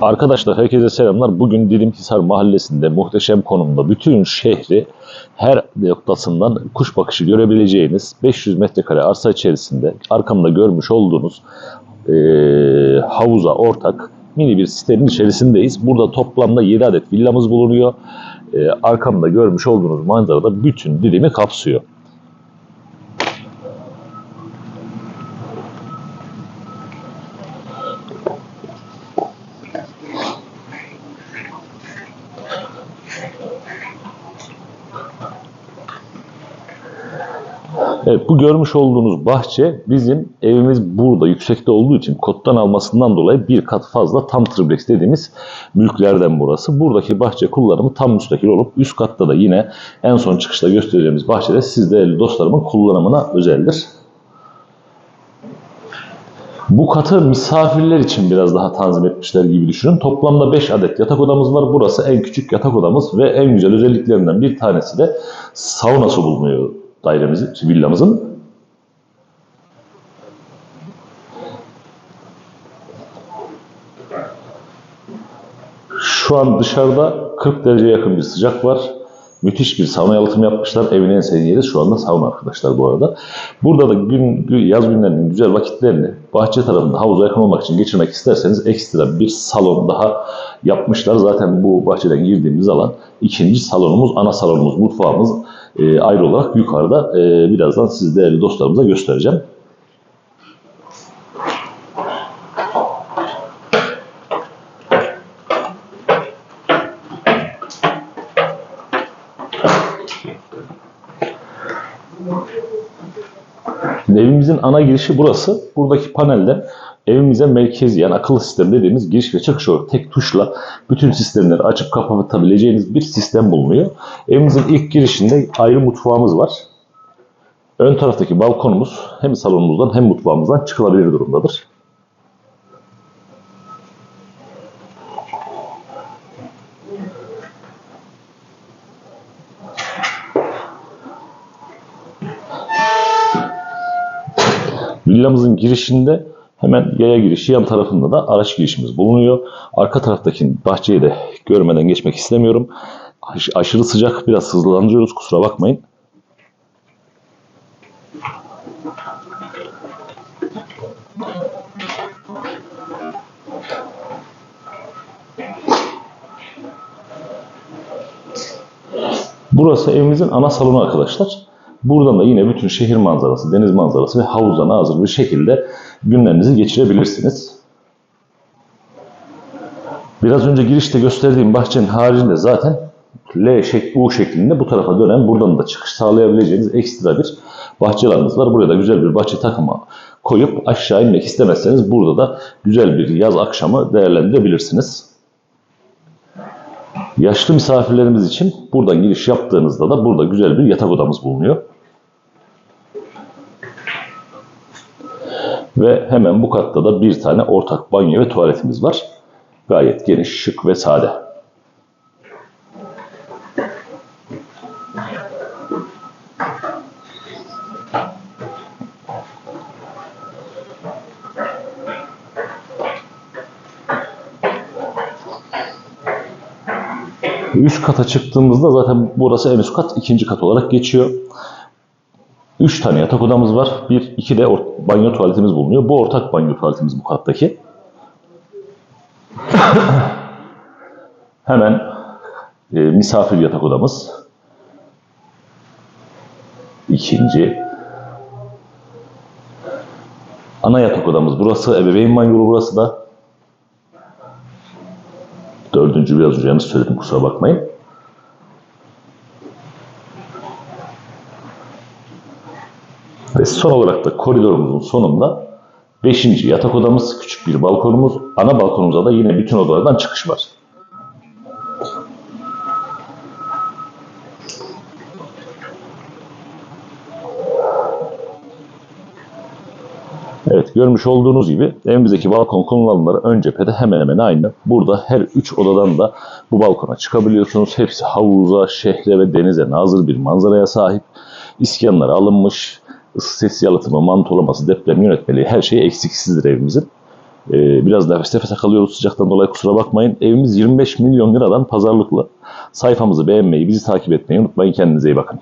Arkadaşlar herkese selamlar. Bugün Dilimhisar mahallesinde muhteşem konumda bütün şehri her noktasından kuş bakışı görebileceğiniz 500 metrekare arsa içerisinde arkamda görmüş olduğunuz eee, havuza ortak mini bir sitenin içerisindeyiz. Burada toplamda 7 adet villamız bulunuyor. Eee, arkamda görmüş olduğunuz manzarada bütün dilimi kapsıyor. Evet, bu görmüş olduğunuz bahçe bizim evimiz burada yüksekte olduğu için kottan almasından dolayı bir kat fazla tam triplex dediğimiz mülklerden burası. Buradaki bahçe kullanımı tam müstakil olup üst katta da yine en son çıkışta göstereceğimiz bahçede siz değerli dostlarımın kullanımına özeldir. Bu katı misafirler için biraz daha tanzim etmişler gibi düşünün. Toplamda 5 adet yatak odamız var. Burası en küçük yatak odamız ve en güzel özelliklerinden bir tanesi de saunası bulunuyor dairemizin, villamızın. Şu an dışarıda 40 dereceye yakın bir sıcak var. Müthiş bir sauna yalıtım yapmışlar. Evin en sevdiği yeri şu anda sauna arkadaşlar bu arada. Burada da gün, yaz günlerinin güzel vakitlerini bahçe tarafında havuza yakın olmak için geçirmek isterseniz ekstra bir salon daha yapmışlar. Zaten bu bahçeden girdiğimiz alan ikinci salonumuz, ana salonumuz, mutfağımız e, ayrı olarak yukarıda. E, birazdan siz değerli dostlarımıza göstereceğim. Evimizin ana girişi burası. Buradaki panelde evimize merkezi yani akıllı sistem dediğimiz giriş ve çıkış olarak tek tuşla bütün sistemleri açıp kapatabileceğiniz bir sistem bulunuyor. Evimizin ilk girişinde ayrı mutfağımız var. Ön taraftaki balkonumuz hem salonumuzdan hem mutfağımızdan çıkılabilir durumdadır. Villamızın girişinde hemen yaya girişi yan tarafında da araç girişimiz bulunuyor. Arka taraftaki bahçeyi de görmeden geçmek istemiyorum. Aş- aşırı sıcak biraz hızlandırıyoruz kusura bakmayın. Burası evimizin ana salonu arkadaşlar. Buradan da yine bütün şehir manzarası, deniz manzarası ve havuzdan hazır bir şekilde günlerinizi geçirebilirsiniz. Biraz önce girişte gösterdiğim bahçenin haricinde zaten L şekli, U şeklinde bu tarafa dönen buradan da çıkış sağlayabileceğiniz ekstra bir bahçeleriniz var. Buraya da güzel bir bahçe takımı koyup aşağı inmek istemezseniz burada da güzel bir yaz akşamı değerlendirebilirsiniz. Yaşlı misafirlerimiz için buradan giriş yaptığınızda da burada güzel bir yatak odamız bulunuyor. Ve hemen bu katta da bir tane ortak banyo ve tuvaletimiz var. Gayet geniş, şık ve sade. Üst kata çıktığımızda zaten burası en üst kat, ikinci kat olarak geçiyor. Üç tane yatak odamız var. Bir, iki de banyo tuvaletimiz bulunuyor. Bu ortak banyo tuvaletimiz bu kattaki. Hemen e, misafir yatak odamız. İkinci. Ana yatak odamız burası. Ebeveyn banyolu burası da. Dördüncü biraz yanlış söyledim kusura bakmayın. Ve son olarak da koridorumuzun sonunda beşinci yatak odamız, küçük bir balkonumuz. Ana balkonumuza da yine bütün odalardan çıkış var. Evet görmüş olduğunuz gibi evimizdeki balkon kullanımları ön cephede hemen hemen aynı. Burada her üç odadan da bu balkona çıkabiliyorsunuz. Hepsi havuza, şehre ve denize nazır bir manzaraya sahip. İskanları alınmış, ısı ses yalıtımı, mantolaması, deprem yönetmeliği her şey eksiksizdir evimizin. Ee, biraz nefes nefese kalıyoruz sıcaktan dolayı kusura bakmayın. Evimiz 25 milyon liradan pazarlıklı. Sayfamızı beğenmeyi, bizi takip etmeyi unutmayın. Kendinize iyi bakın.